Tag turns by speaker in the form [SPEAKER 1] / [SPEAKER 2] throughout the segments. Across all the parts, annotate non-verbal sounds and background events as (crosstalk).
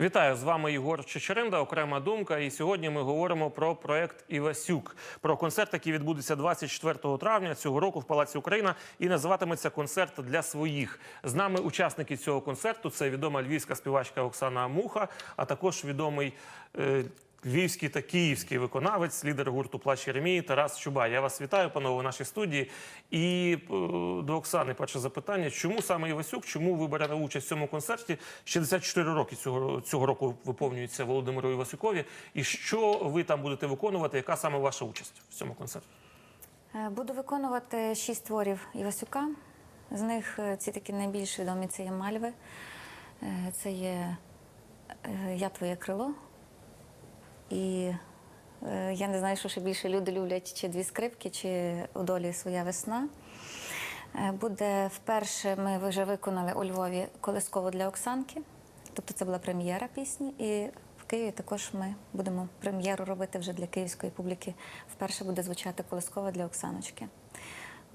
[SPEAKER 1] Вітаю з вами Ігор Чечеринда, окрема думка. І сьогодні ми говоримо про проект Івасюк, про концерт, який відбудеться 24 травня цього року в Палаці Україна, і називатиметься концерт для своїх. З нами учасники цього концерту. Це відома львівська співачка Оксана Муха, а також відомий. Львівський та київський виконавець, лідер гурту Плач Єремії Тарас Чубай. Я вас вітаю, панове, у нашій студії. І е, до Оксани перше запитання: чому саме Івасюк? Чому ви берете участь в цьому концерті? 64 роки цього, цього року виповнюється Володимиру Івасюкові. І що ви там будете виконувати? Яка саме ваша участь в цьому концерті?
[SPEAKER 2] Е, Буду виконувати шість творів Івасюка. З них е, ці такі найбільш відомі це є Мальви, це є Я твоє крило. І е, я не знаю, що ще більше люди люблять, чи дві скрипки, чи у долі своя весна. Е, Буде вперше, ми вже виконали у Львові колисково для Оксанки. Тобто це була прем'єра пісні. І в Києві також ми будемо прем'єру робити вже для київської публіки. Вперше буде звучати колисково для Оксаночки.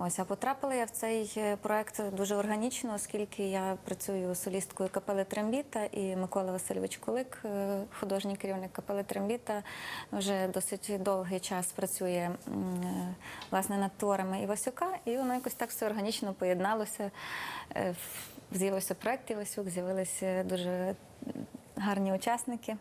[SPEAKER 2] Ось, а потрапила я в цей е, проект дуже органічно, оскільки я працюю солісткою капели Трембіта, і Микола Васильович Кулик, е, художній керівник капели Трембіта, вже досить довгий час працює е, власне над творами Івасюка, і воно якось так все органічно поєдналося. З'явився проект Івасюк, з'явилися дуже гарні учасники.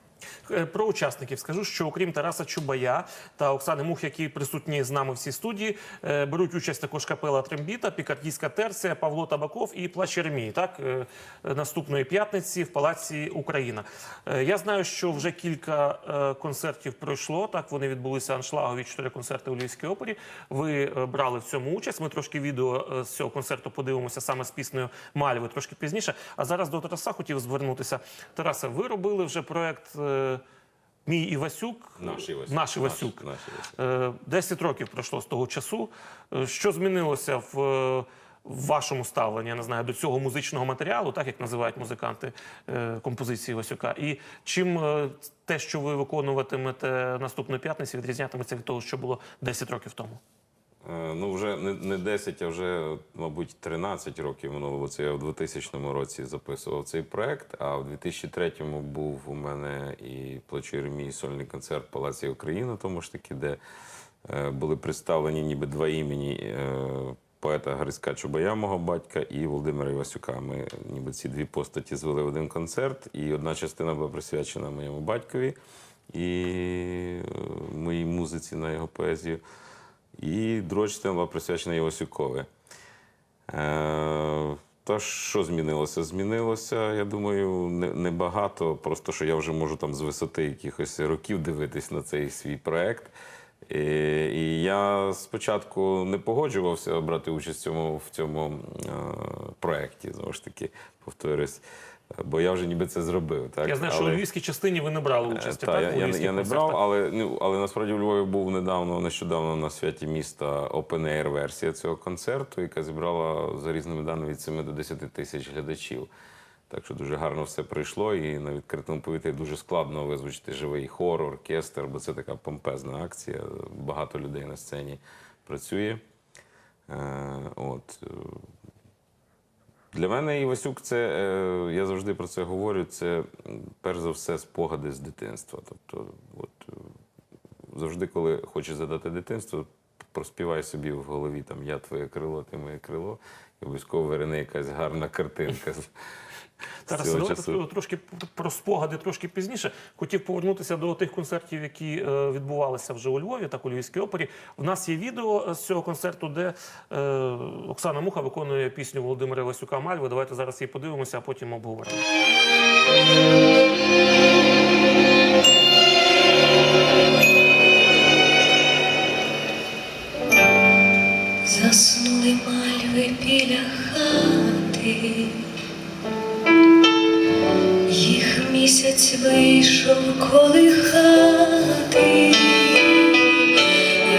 [SPEAKER 1] Е, Про учасників скажу, що окрім Тараса Чубая та Оксани Мух, які присутні з нами в цій студії, е, беруть участь також капела Трембіта, Пікардійська терція, Павло Табаков і Плач Єремії, Так е, наступної п'ятниці в Палаці Україна. Я знаю, що вже кілька концертів пройшло. Так вони відбулися аншлагові чотири концерти у Львівській опері. Ви брали в цьому участь. Ми трошки відео з цього концерту подивимося саме з піснею Мальви трошки пізніше. А зараз до Тараса хотів звернутися. Тарасе, ви робили вже проект. Е, Мій Івасюк,
[SPEAKER 3] Наш Івасюк.
[SPEAKER 1] наш Івасюк.
[SPEAKER 3] Наш- наш Івасюк.
[SPEAKER 1] Е, 10 років пройшло з того часу. Е, Що змінилося в, в вашому ставленні, я не знаю, до цього музичного матеріалу, так як називають музиканти композиції Івасюка? І чим те, що ви виконуватимете наступної п'ятниці, відрізнятиметься від того, що було 10 років тому?
[SPEAKER 3] Е, Ну, вже не, не 10, а вже, мабуть, 13 років минуло, це я в 2000 році записував цей проект. А в 2003-му був у мене і плачу мій сольний концерт Палаці Україна, тому ж таки, де е, були представлені ніби два імені е, поета Грицька Чубая, мого батька, і Володимира Івасюка. Ми ніби ці дві постаті звели в один концерт, і одна частина була присвячена моєму батькові і моїй музиці на його поезію. І частина була присвячена Івасюкові. Е, то що змінилося? Змінилося, я думаю, не- небагато. Просто що я вже можу там з висоти якихось років дивитись на цей свій проект. І, і я спочатку не погоджувався брати участь в цьому, в цьому е, проєкті, знову ж таки, повторюсь. Бо я вже ніби це зробив. Так?
[SPEAKER 1] Я знаю, що у львівській частині ви не брали участі.
[SPEAKER 3] Е, Та,
[SPEAKER 1] так,
[SPEAKER 3] я, я, не- я не брав, але, ну, але насправді в Львові був недавно, нещодавно на святі міста Open Air версія цього концерту, яка зібрала за різними даними від 7 до 10 тисяч глядачів. Так що дуже гарно все пройшло, і на відкритому повітрі дуже складно визвучити живий хор, оркестр, бо це така помпезна акція. Багато людей на сцені працює. Е, от. Для мене Івасюк це, е, я завжди про це говорю, це перш за все спогади з дитинства. Тобто, от, е, завжди, коли хочеш задати дитинство, проспівай собі в голові там Я твоє крило, ти моє крило, і обов'язково вирине якась гарна картинка. З- з
[SPEAKER 1] Тарас,
[SPEAKER 3] цього
[SPEAKER 1] давайте трошки про спогади трошки пізніше. Хотів повернутися до тих концертів, які е, відбувалися вже у Львові, так у Львівській опері. У нас є відео з цього концерту, де е, Оксана Муха виконує пісню Володимира Васюка Мальви. Давайте зараз її подивимося, а потім обговоримо.
[SPEAKER 4] Заснули мальви біля хати, місяць вийшов колихати,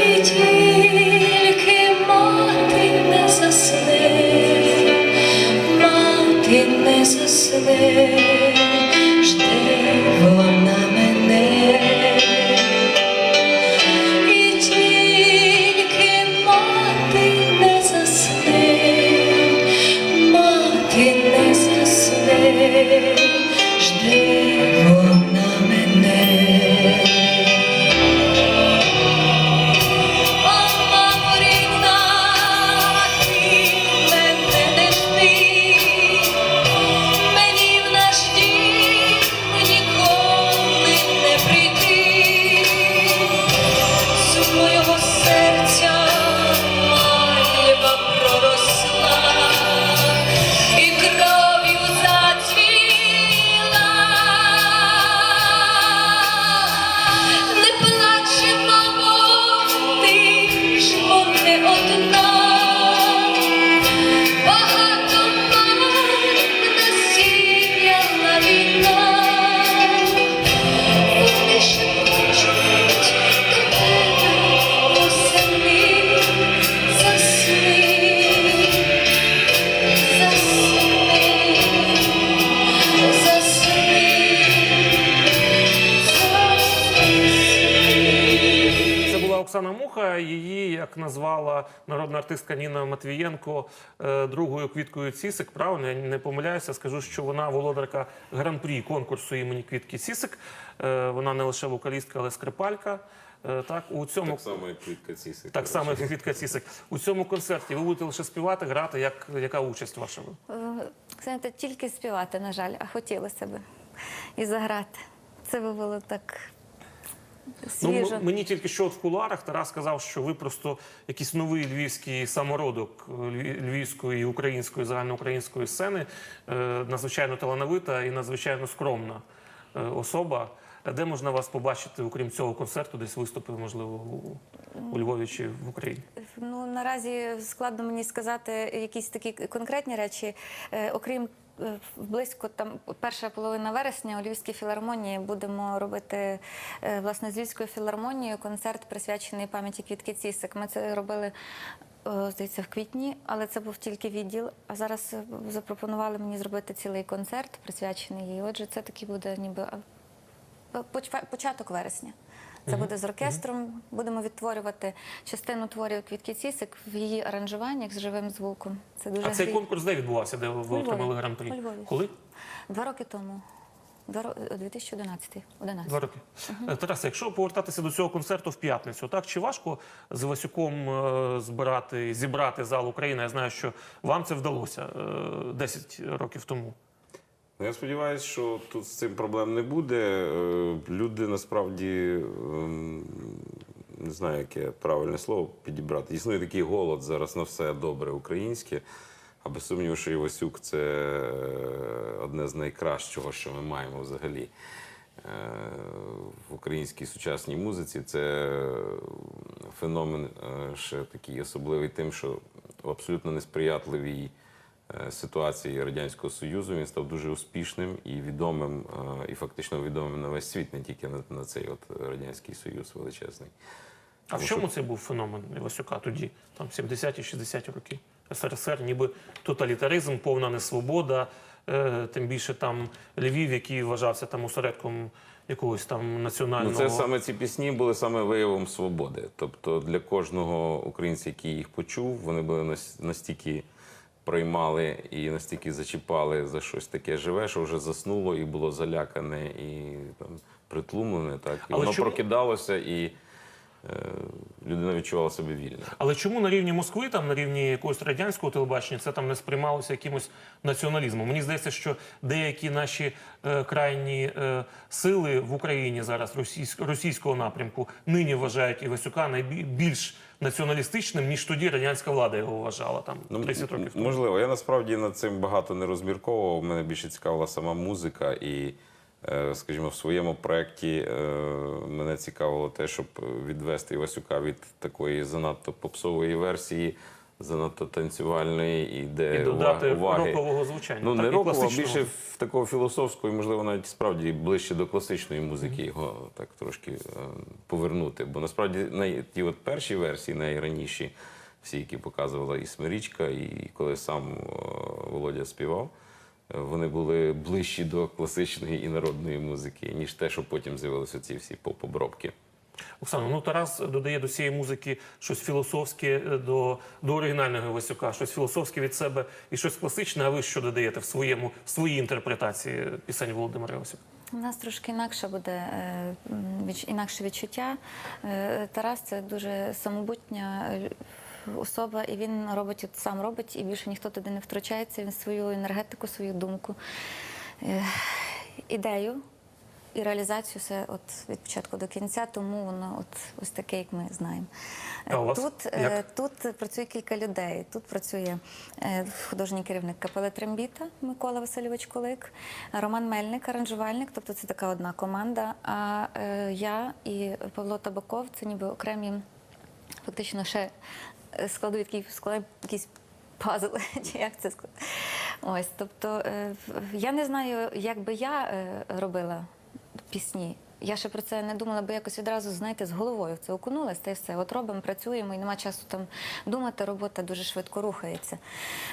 [SPEAKER 4] і тільки мати не засне, мати не засне,
[SPEAKER 1] як назвала народна артистка Ніна Матвієнко, е, другою квіткою Цісик. Правильно, я не помиляюся. Скажу, що вона володарка гран-прі конкурсу імені Квітки Цісик. Е, Вона не лише вокалістка, але скрипалька. Е, Так, у цьому
[SPEAKER 3] Так само, як Квітка Цісик.
[SPEAKER 1] так само як Квітка Цісик. У цьому концерті ви будете лише співати, грати. Як яка участь ваша?
[SPEAKER 2] Знаєте, тільки співати, на жаль, а хотілося би і заграти. Це би було так
[SPEAKER 1] Ну, мені тільки що от в кулуарах Тарас сказав, що ви просто якийсь новий львівський самородок е, львівської і української загальноукраїнської сцени, е, надзвичайно талановита і надзвичайно скромна е, особа. Де можна вас побачити, окрім цього концерту, десь виступи, можливо, у, у Львові чи в Україні?
[SPEAKER 2] Ну наразі складно мені сказати якісь такі конкретні речі. Окрім близько там перша половина вересня у Львівській філармонії будемо робити е, власне з Львівською філармонією концерт присвячений пам'яті Квітки Цісик. Ми це робили. е, Здається, в квітні, але це був тільки відділ. А зараз е, запропонували мені зробити цілий концерт, присвячений їй. Отже, це такий буде ніби початок вересня. Це буде з оркестром. Будемо відтворювати частину творів Квітки Цісик в її аранжуваннях з живим звуком. Це дуже
[SPEAKER 1] А цей конкурс де відбувався, де ви отримали гран-прі?
[SPEAKER 2] У Львові.
[SPEAKER 1] Коли?
[SPEAKER 2] два роки тому. Два ро- 2011. 11.
[SPEAKER 1] Два роки. Е, Тарасе, якщо повертатися до цього концерту в п'ятницю, так чи важко з Івасюком е, збирати, зібрати зал України? Я знаю, що вам це вдалося е, 10 років тому.
[SPEAKER 3] Ну, Я сподіваюся, що тут з цим проблем не буде. Е, Люди насправді ем, не знаю, яке правильне слово підібрати. Існує такий голод зараз на все добре українське. А без сумніву, що Івасюк це е, одне з найкращого, що ми маємо взагалі е, в українській сучасній музиці. Це феномен ще такий особливий тим, що в абсолютно несприятливій ситуації Радянського Союзу він став дуже успішним і відомим, е, і фактично відомим на весь світ, не тільки на, на цей от Радянський Союз величезний.
[SPEAKER 1] А в чому це був феномен Івасюка тоді, там 70-ті, 60-ті роки? СРСР, ніби тоталітаризм, повна несвобода, е, тим більше там Львів, який вважався там осередком якогось там
[SPEAKER 3] Ну,
[SPEAKER 1] національного.
[SPEAKER 3] це саме ці пісні були саме виявом свободи. Тобто для кожного українця, який їх почув, вони були настільки приймали і настільки зачіпали за щось таке живе, що вже заснуло і було залякане і там притлумлене. Так і
[SPEAKER 1] Але
[SPEAKER 3] воно
[SPEAKER 1] чому-
[SPEAKER 3] прокидалося, і е, людина відчувала себе вільно.
[SPEAKER 1] Але чому на рівні Москви, там на рівні якогось радянського телебачення, це там не сприймалося якимось націоналізмом? Мені здається, що деякі наші е, крайні е, сили в Україні зараз російсь, російського напрямку нині вважають Івасюка найбільш націоналістичним, ніж тоді радянська влада його вважала там 30 років тому.
[SPEAKER 3] Ну, Можливо, я насправді над цим багато не розмірковував. Мене більше цікавила сама музика, і, е, скажімо, в своєму проєкті е, мене цікавило те, щоб відвести Івасюка від такої занадто попсової версії, занадто танцювальної, і де
[SPEAKER 1] І додати
[SPEAKER 3] уваги.
[SPEAKER 1] рокового звучання.
[SPEAKER 3] Ну,
[SPEAKER 1] так,
[SPEAKER 3] не рокового, а більше в такого філософського, і, можливо, навіть справді ближче до класичної музики його так трошки е, повернути. Бо насправді най, ті от перші версії, найраніші, всі, які показувала і Смирічка, і коли сам е, Володя співав, е, вони були ближчі до класичної і народної музики, ніж те, що потім з'явилися ці всі поп-обробки.
[SPEAKER 1] Оксана, ну Тарас додає до цієї музики щось філософське е, до, до оригінального Івасюка, щось філософське від себе і щось класичне. А ви що додаєте в своєму в своїй інтерпретації пісень Володимира Івасюка?
[SPEAKER 2] У нас трошки інакше буде е, інакше відчуття. Е, Тарас це дуже самобутня особа, і він робить от сам робить, і більше ніхто туди не втручається. Він свою енергетику, свою думку, ідею. І реалізацію все от від початку до кінця, тому воно от ось таке, як ми знаємо.
[SPEAKER 1] А у вас
[SPEAKER 2] Тут,
[SPEAKER 1] як?
[SPEAKER 2] е, тут працює кілька людей. Тут працює е, художній керівник капели Трембіта Микола Васильович Колик, Роман Мельник, аранжувальник, тобто це така одна команда. А е, я і Павло Табаков це ніби окремі, фактично ще е, складуть такий складають якийсь пазл, (laughs) чи як це сказати. Ось, тобто я не знаю, як би я робила пісні. Я ще про це не думала, бо якось відразу, знаєте, з головою в це окунулась, та й все. От робимо, працюємо, і нема часу там думати, робота дуже швидко рухається.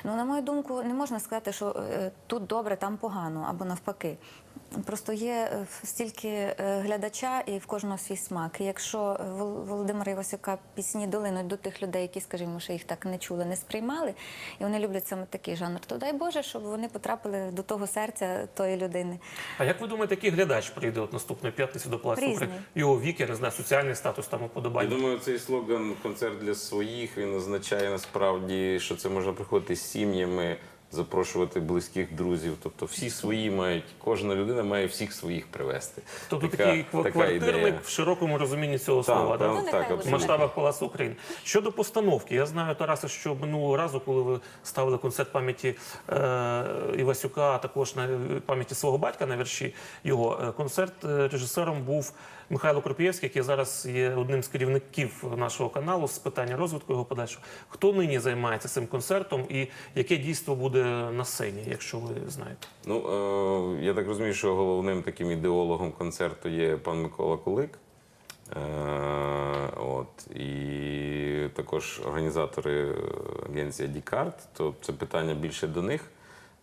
[SPEAKER 2] Ну, на мою думку, не можна сказати, що е, тут добре, там погано, або навпаки. Просто є е, стільки е, глядача і в кожного свій смак. І якщо е, Володимира Івасюка пісні долинуть до тих людей, які, скажімо, ще їх так не чули, не сприймали, і вони люблять саме такий жанр, то дай Боже, щоб вони потрапили до того серця тої людини.
[SPEAKER 1] А як ви думаєте, який глядач прийде от наступної п'ятниці до Палацу
[SPEAKER 2] Різний.
[SPEAKER 1] Його вік, я не знаю, соціальний статус там
[SPEAKER 3] Я
[SPEAKER 1] уподобання.
[SPEAKER 3] думаю, цей слоган концерт для своїх він означає насправді, що це можна приходити з сім'ями, запрошувати близьких друзів. Тобто всі свої мають, кожна людина має всіх своїх привезти.
[SPEAKER 1] Тобто
[SPEAKER 3] Така-
[SPEAKER 1] такий
[SPEAKER 3] така
[SPEAKER 1] квартирник
[SPEAKER 3] ідея.
[SPEAKER 1] в широкому розумінні цього
[SPEAKER 3] Так,
[SPEAKER 1] слова. да?
[SPEAKER 3] так,
[SPEAKER 2] Ну,
[SPEAKER 3] так,
[SPEAKER 1] в масштабах Палацу України. Щодо постановки, я знаю, Тарасе, що минулого разу, коли ви ставили концерт пам'яті е, Івасюка, а також на пам'яті свого батька на вірші його, е, концерт е, режисером був Михайло Кропієвський, який зараз є одним з керівників нашого каналу з питання розвитку його подальшого. Хто нині займається цим концертом і яке дійство буде на сцені, якщо ви знаєте?
[SPEAKER 3] Ну, е, я так розумію, що головним таким ідеологом концерту є пан Микола Кулик. Е, от, і також організатори агенція Дікарт, то це питання більше до них.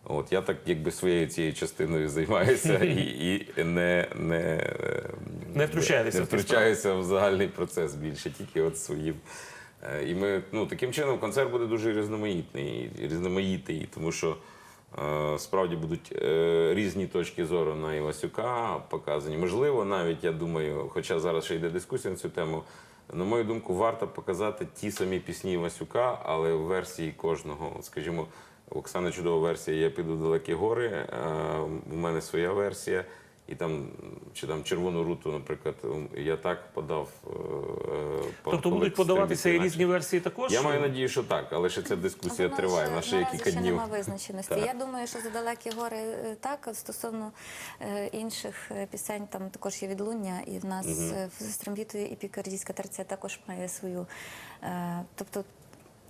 [SPEAKER 3] От, я так якби своєю цією частиною займаюся (laughs) і, і не, не, е,
[SPEAKER 1] Не втручаєтеся
[SPEAKER 3] не втручаюся в загальний процес більше, тільки от своїм. Е, І ми ну таким чином концерт буде дуже різноманітний, різноманітний, тому що е, справді будуть е, різні точки зору на Івасюка показані. Можливо, навіть я думаю, хоча зараз ще йде дискусія на цю тему. На мою думку, варто показати ті самі пісні Івасюка, але в версії кожного. Скажімо, у Оксани чудова версія Я піду в далекі гори. е, У мене своя версія. І там чи там червону руту, наприклад, я так подав. е, е,
[SPEAKER 1] Тобто будуть подаватися і різні версії також?
[SPEAKER 3] я маю надію, що так, але ще ця дискусія
[SPEAKER 2] Воно
[SPEAKER 3] триває.
[SPEAKER 2] ще
[SPEAKER 3] Вона ще кілька
[SPEAKER 2] ще
[SPEAKER 3] днів.
[SPEAKER 2] нема визначеності.
[SPEAKER 3] Так.
[SPEAKER 2] Я думаю, що за далекі гори е, так. Стосовно е, інших е, пісень, там також є відлуння, і в нас е, в стрембітові і пікардійська терція також має свою. Е, тобто,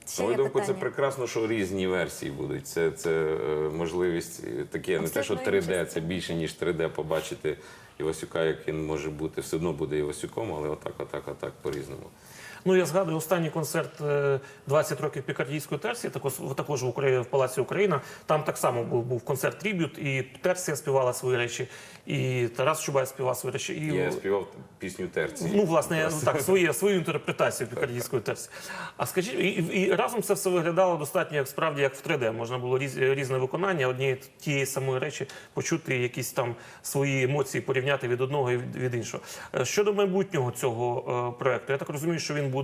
[SPEAKER 2] ще
[SPEAKER 3] мою думку, це прекрасно, що різні версії будуть. Це, це е, можливість таке, не те, що
[SPEAKER 2] Абсолютно
[SPEAKER 3] 3D,
[SPEAKER 2] інше.
[SPEAKER 3] це більше, ніж 3D побачити Івасюка, як він може бути. Все одно буде Івасюком, але отак, отак, отак по-різному.
[SPEAKER 1] Ну, я згадую останній концерт е, 20 років Пікардійської терції, також, також в, Україні, в Палаці Україна. Там так само був, був концерт трибют, і Терція співала свої речі, і Тарас Чубай співав свої речі. І,
[SPEAKER 3] Я співав пісню терці.
[SPEAKER 1] Ну, власне, ну, так, своє, свою інтерпретацію пікардійської терції. А скажіть, і, і, разом це все виглядало достатньо, як справді, як в 3D. Можна було різ, різне виконання однієї тієї самої речі, почути якісь там свої емоції, порівняти від одного і від, від іншого. Е, Щодо майбутнього цього е, проекту, я так розумію, що він буде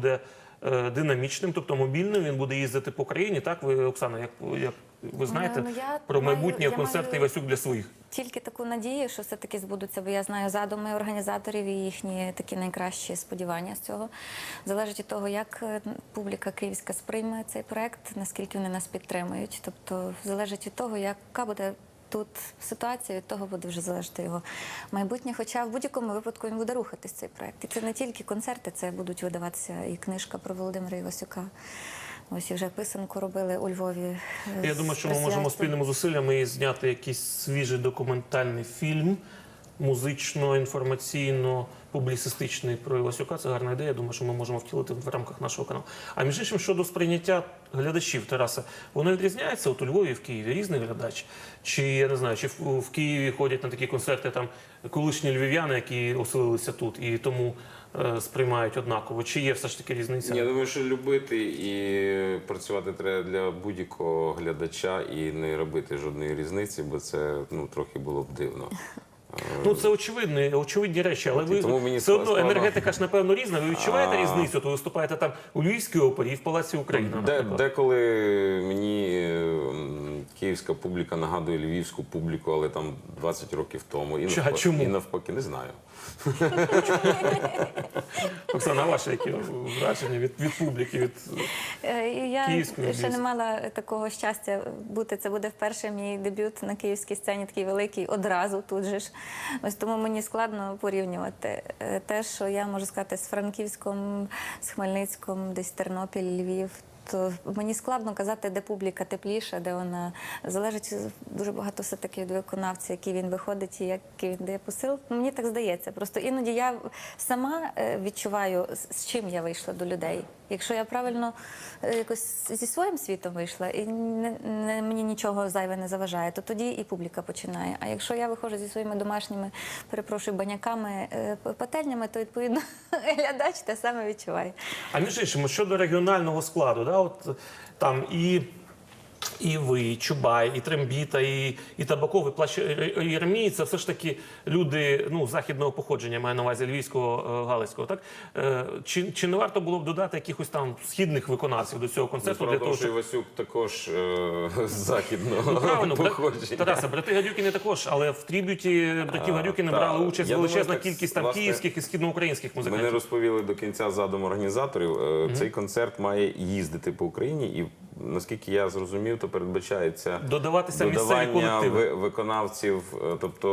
[SPEAKER 1] е, динамічним, тобто мобільним, він буде їздити по країні. Так, ви, Оксана, як, як ви знаєте
[SPEAKER 2] ну, я
[SPEAKER 1] про майбутнє концерти Івасюк для своїх?
[SPEAKER 2] Тільки таку надію, що все-таки збудуться, бо я знаю задуми організаторів і їхні такі найкращі сподівання з цього. Залежить від того, як е, публіка київська сприйме цей проект, наскільки вони нас підтримують. Тобто залежить від того, яка буде тут ситуація, від того буде вже залежати його майбутнє. Хоча в будь-якому випадку він буде рухатись цей проект. І це не тільки концерти, це будуть видаватися і книжка про Володимира Івасюка. Ось і вже писанку робили у Львові. е,
[SPEAKER 1] Я думаю, що ми можемо спільними зусиллями зняти якийсь свіжий документальний фільм, музично, інформаційно, публіцистичний про Івасюка. Це гарна ідея. Думаю, що ми можемо втілити в рамках нашого каналу. А між іншим, щодо сприйняття глядачів Тараса, воно відрізняється от у Львові в Києві різний глядач. Чи я не знаю, чи в, в Києві ходять на такі концерти там колишні львів'яни, які оселилися тут, і тому е, сприймають однаково. Чи є все ж таки різниця?
[SPEAKER 3] Я думаю, що любити і працювати треба для будь-якого глядача і не робити жодної різниці, бо це ну трохи було б дивно.
[SPEAKER 1] Ну це очевидні, очевидні речі, але ви
[SPEAKER 3] тому мені
[SPEAKER 1] все одно
[SPEAKER 3] складно.
[SPEAKER 1] енергетика ж напевно різна. Ви відчуваєте
[SPEAKER 3] А.
[SPEAKER 1] різницю? То виступаєте там у Львівській опері і в Палаці Україна.
[SPEAKER 3] Де,
[SPEAKER 1] наприклад.
[SPEAKER 3] деколи мені е, м, київська публіка нагадує львівську публіку, але там 20 років тому. І навпаки,
[SPEAKER 1] чому?
[SPEAKER 3] і навпаки, не знаю. (laughs)
[SPEAKER 1] Оксана, ваше які враження від, від публіки? Від
[SPEAKER 2] Е, Я
[SPEAKER 1] Київської,
[SPEAKER 2] ще не мала такого щастя бути. Це буде вперше мій дебют на київській сцені, такий великий одразу тут же ж. Ось тому мені складно порівнювати Е, те, що я можу сказати з Франківськом, з Хмельницьком, десь Тернопіль, Львів. То мені складно казати, де публіка тепліша, де вона залежить дуже багато все таки від виконавця, який він виходить і який він дає посил. Мені так здається. Просто іноді я сама е, відчуваю, з чим я вийшла до людей. Якщо я правильно е, якось зі своїм світом вийшла, і не, не, мені нічого зайве не заважає, то тоді і публіка починає. А якщо я виходжу зі своїми домашніми, перепрошую, баняками, е, пательнями, то відповідно (laughs) глядач те саме відчуває.
[SPEAKER 1] А між іншим, щодо регіонального складу, да, от там і. І ви, і Чубай, і Трембіта, і, і Табаков, і Плащ і Єрмій – це все ж таки люди ну, західного походження, маю на увазі львівського, е, галицького. Так? Е, Чи, чи не варто було б додати якихось там східних виконавців до цього концерту? для того,
[SPEAKER 3] що. Івасюк також е, західного
[SPEAKER 1] Ну, правильно,
[SPEAKER 3] походження.
[SPEAKER 1] Тарасе, брати Гадюкіни також, але в триб'юті братів Гадюкіни
[SPEAKER 3] так.
[SPEAKER 1] брали участь
[SPEAKER 3] Я думаю,
[SPEAKER 1] величезна
[SPEAKER 3] так,
[SPEAKER 1] кількість там
[SPEAKER 3] власне,
[SPEAKER 1] київських і східноукраїнських
[SPEAKER 3] Ми не розповіли до кінця задум організаторів. Е, Цей концерт має їздити по Україні, і наскільки я зрозумів, то передбачається
[SPEAKER 1] Додаватися
[SPEAKER 3] додавання виконавців. е, Тобто,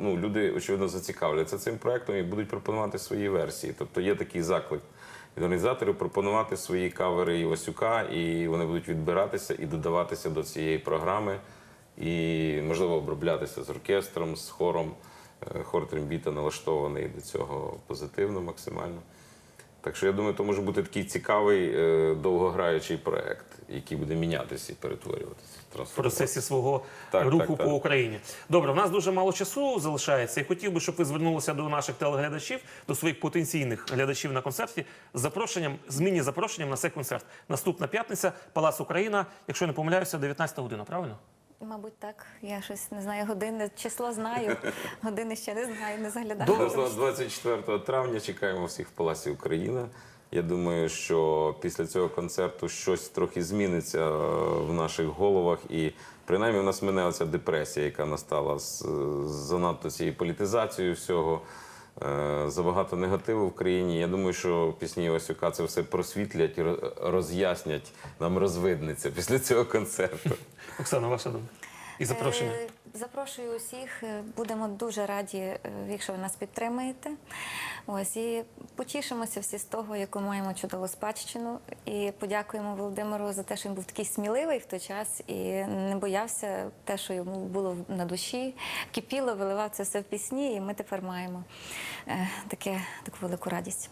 [SPEAKER 3] ну люди очевидно зацікавляться цим проектом і будуть пропонувати свої версії. Тобто є такий заклик від організаторів пропонувати свої кавери Івасюка, і вони будуть відбиратися і додаватися до цієї програми, і можливо оброблятися з оркестром, з хором. Е, Хор Трембіта налаштований до цього позитивно максимально. Так що я думаю, то може бути такий цікавий е, довгограючий проект, який буде мінятися і перетворюватися.
[SPEAKER 1] в процесі свого
[SPEAKER 3] Так,
[SPEAKER 1] руху
[SPEAKER 3] так, так.
[SPEAKER 1] по Україні. Добре, в нас дуже мало часу залишається, і хотів би, щоб ви звернулися до наших телеглядачів, до своїх потенційних глядачів на концерті з запрошенням, з міні-запрошенням на цей концерт. Наступна п'ятниця, Палац Україна, якщо я не помиляюся, 19 година, правильно?
[SPEAKER 2] Мабуть, так. Я щось не знаю години, число знаю, (laughs) години ще не знаю, не заглядаю.
[SPEAKER 3] Нас 24 травня чекаємо всіх в Палаці Україна. Я думаю, що після цього концерту щось трохи зміниться е, в наших головах, і принаймні в нас мине оця депресія, яка настала з, з занадто цією політизацією всього. Е, Забагато негативу в країні. Я думаю, що пісні Осюка це все просвітлять, роз- роз'яснять, нам розвиднеться після цього концерту.
[SPEAKER 1] Оксана, ваша думка. І запрошення.
[SPEAKER 2] Запрошую усіх. Е, Будемо дуже раді, е, якщо ви нас підтримаєте. Ось і потішимося всі з того, яку маємо чудову спадщину. І подякуємо Володимиру за те, що він був такий сміливий в той час і не боявся те, що йому було на душі. Кипіло, виливав це все в пісні, і ми тепер маємо е, таке, таку велику радість.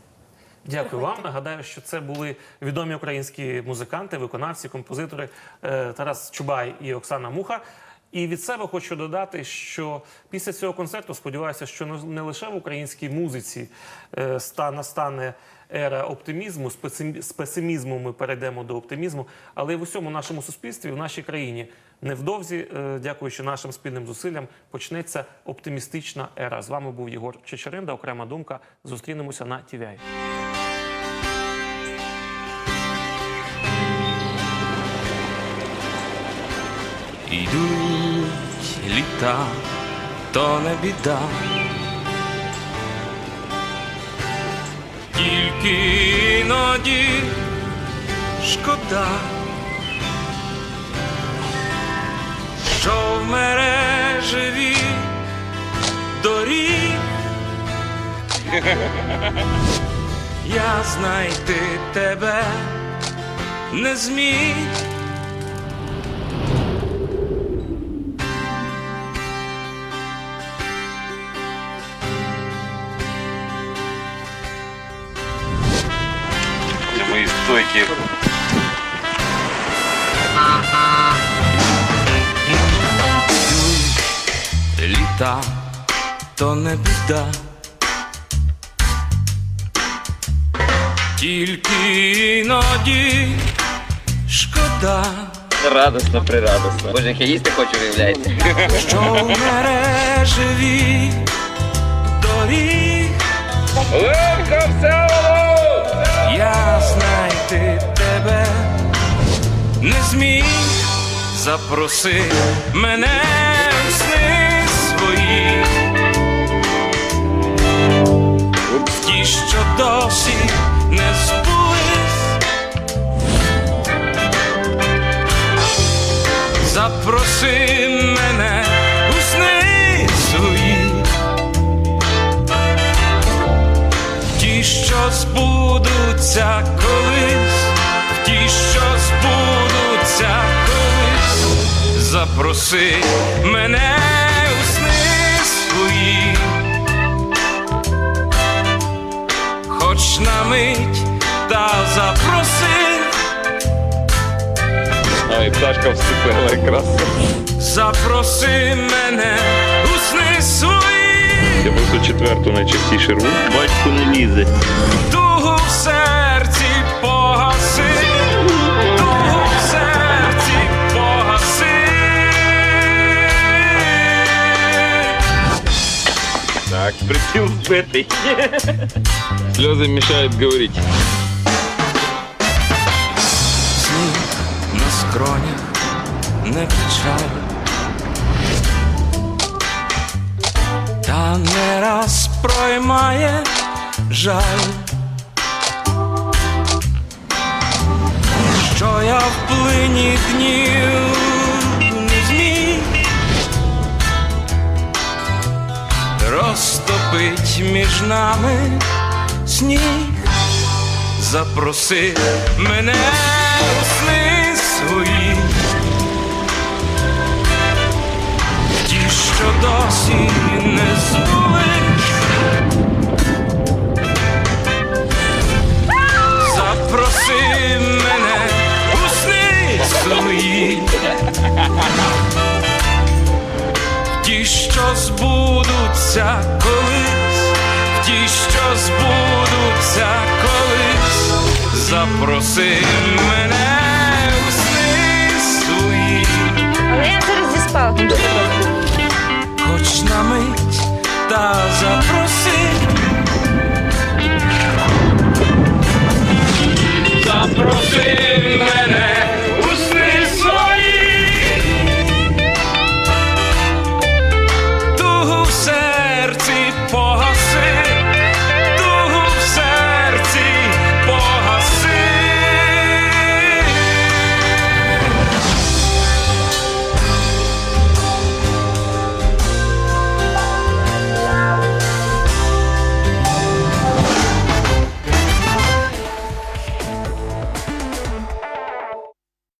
[SPEAKER 1] Дякую вам. Нагадаю, що це були відомі українські музиканти, виконавці, композитори Тарас Чубай і Оксана Муха. І від себе хочу додати, що після цього концерту сподіваюся, що не- лише в українській музиці е, ста- настане ера оптимізму, з песимізму ми перейдемо до оптимізму, але й в усьому нашому суспільстві, в нашій країні невдовзі, е, дякуючи нашим спільним зусиллям, почнеться оптимістична ера. З вами був Єгор Чечеринда. Окрема думка. Зустрінемося на TVI.
[SPEAKER 5] Ідуть літа, то не біда. Тільки іноді шкода, що в мережеві доріг я знайти тебе не зміг.
[SPEAKER 3] Стойки.
[SPEAKER 5] літа, то не біда. Тільки іноді шкода,
[SPEAKER 6] Радосно, прирадосно. Боже, як я їсти хочу, виявляється.
[SPEAKER 5] що в мережеві доріг я не зміг. Запроси мене запроси мене у сни свої, хоч на мить та запроси,
[SPEAKER 3] Ай, пташка вступила якраз.
[SPEAKER 5] запроси мене у сни свої,
[SPEAKER 7] Я просто четверту найчастіше рву.
[SPEAKER 6] Батьку не лізе.
[SPEAKER 5] тугу в
[SPEAKER 3] Так,
[SPEAKER 6] Приціл збитий.
[SPEAKER 3] сльози мішають говорити.
[SPEAKER 5] Сніг на скронях не печаль. Та не раз проймає жаль, що я в плині днів між нами сніг. Запроси мене у сни свої, ті, що досі не збулись. Запроси мене у сни свої, ті, що збудуться колись, ті, що збудуться колись, запроси мене